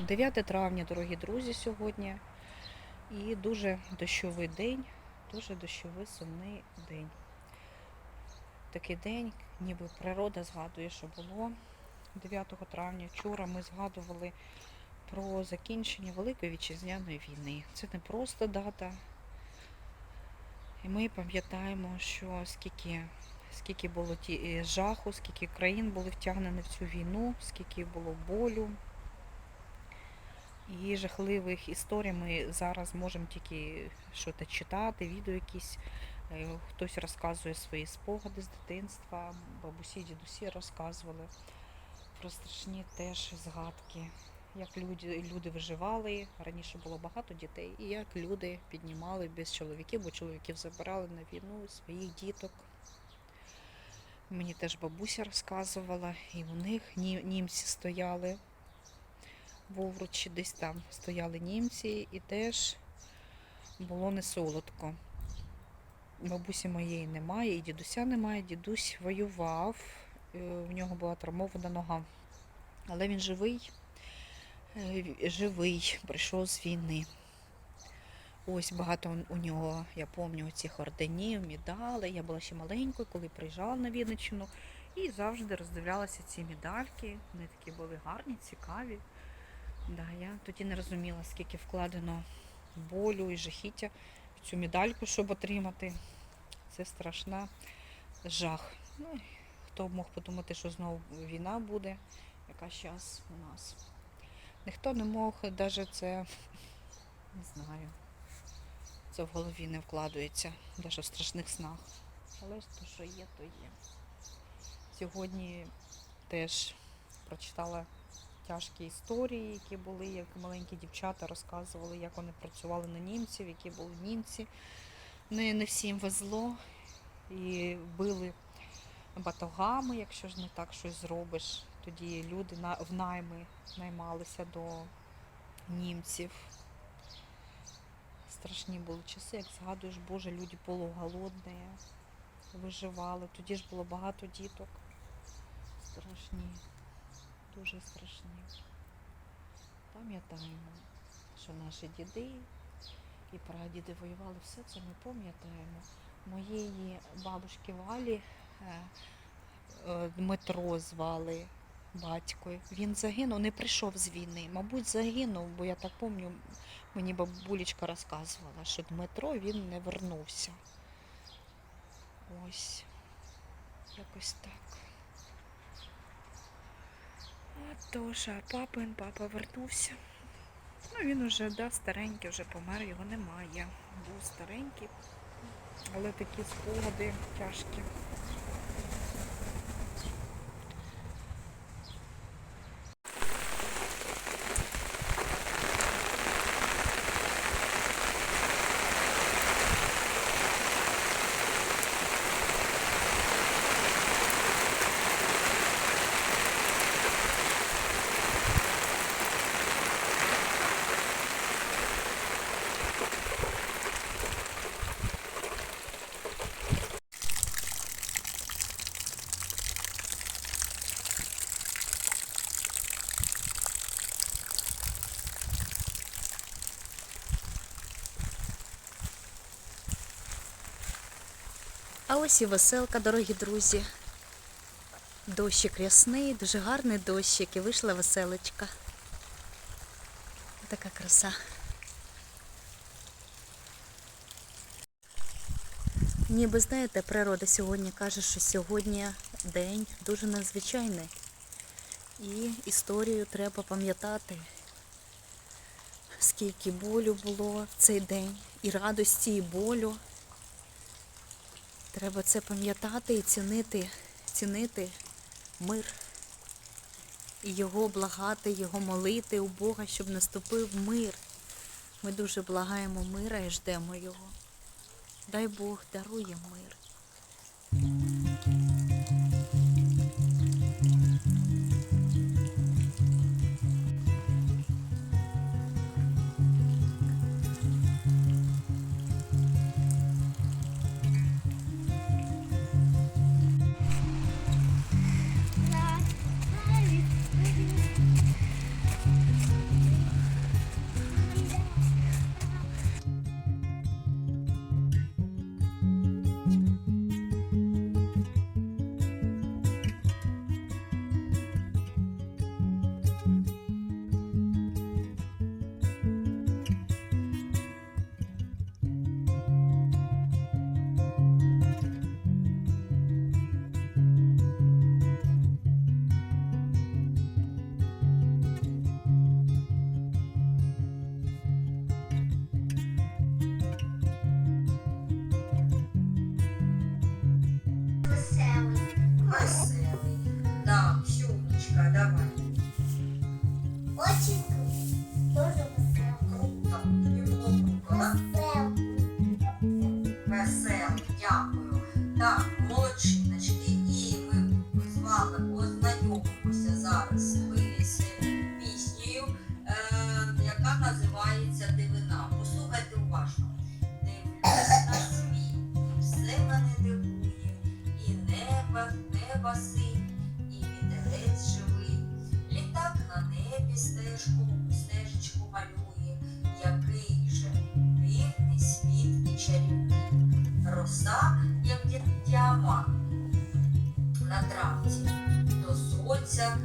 9 травня, дорогі друзі, сьогодні. І дуже дощовий день, дуже дощовий сумний день. Такий день, ніби природа згадує, що було 9 травня. Вчора ми згадували про закінчення Великої вітчизняної війни. Це не просто дата. І ми пам'ятаємо, що скільки, скільки було ті, е, жаху, скільки країн були втягнені в цю війну, скільки було болю. І жахливих історій ми зараз можемо тільки щось читати, відео якісь. Е, Хтось розказує свої спогади з дитинства, бабусі, дідусі розказували про страшні теж згадки, як люди, люди виживали. Раніше було багато дітей, і як люди піднімали без чоловіків, бо чоловіків забирали на війну своїх діток. Мені теж бабуся розказувала, і у них ні- німці стояли в Овручі, десь там стояли німці, і теж було не солодко. Бабусі моєї немає, і дідуся немає. Дідусь воював, е, в нього була травмована нога. Але він живий, е, живий, прийшов з війни. Ось багато у нього, я пам'ятаю, цих орденів, медалей. Я була ще маленькою, коли приїжджала на Вінниччину і завжди роздивлялася ці медальки. Вони такі були гарні, цікаві. Да, я тоді не розуміла, скільки вкладено болю і жахіття в цю медальку, щоб отримати. Це страшна жах. Ну, хто б мог подумати, що знову війна буде, яка зараз у нас. Ніхто не мог навіть це, не знаю, це в голові не вкладається, навіть в страшних снах. Але ж то, що є, то є. Сьогодні теж прочитала тяжкі історії, які були, як маленькі дівчата розказували, як вони працювали на німців, які були німці. Не, не всім везло і били батогами, якщо ж не так щось зробиш. Тоді люди в найми наймалися до німців. Страшні були часи, як згадуєш, Боже, люди полуголодні, виживали. Тоді ж було багато діток. Страшні дуже страшні. Пам'ятаємо, що наші діди і прадіди воювали, все це ми пам'ятаємо. Моєї бабушки Валі е, е, Дмитро звали батько. Він загинув, не прийшов з війни. Мабуть, загинув, бо я так пам'ятаю, мені бабулечка розказувала, що Дмитро він не вернувся. Ось. Якось так. Тож, а папин, папа вернувся. Ну, він уже, да, старенький, вже помер, його немає. Був старенький, але такі спогади тяжкі. А ось і веселка, дорогі друзі. Дощик рясний, дуже гарний дощик і вийшла веселочка. Така краса. Ніби знаєте, природа сьогодні каже, що сьогодні день дуже надзвичайний. І історію треба пам'ятати, скільки болю було в цей день, і радості, і болю. Треба це пам'ятати і цінити, цінити мир. І його благати, його молити у Бога, щоб наступив мир. Ми дуже благаємо мира і ждемо його. Дай Бог дарує мир. Дякую. Так, молодчиночки. І ми звали. роса, як діама на травці, до сонця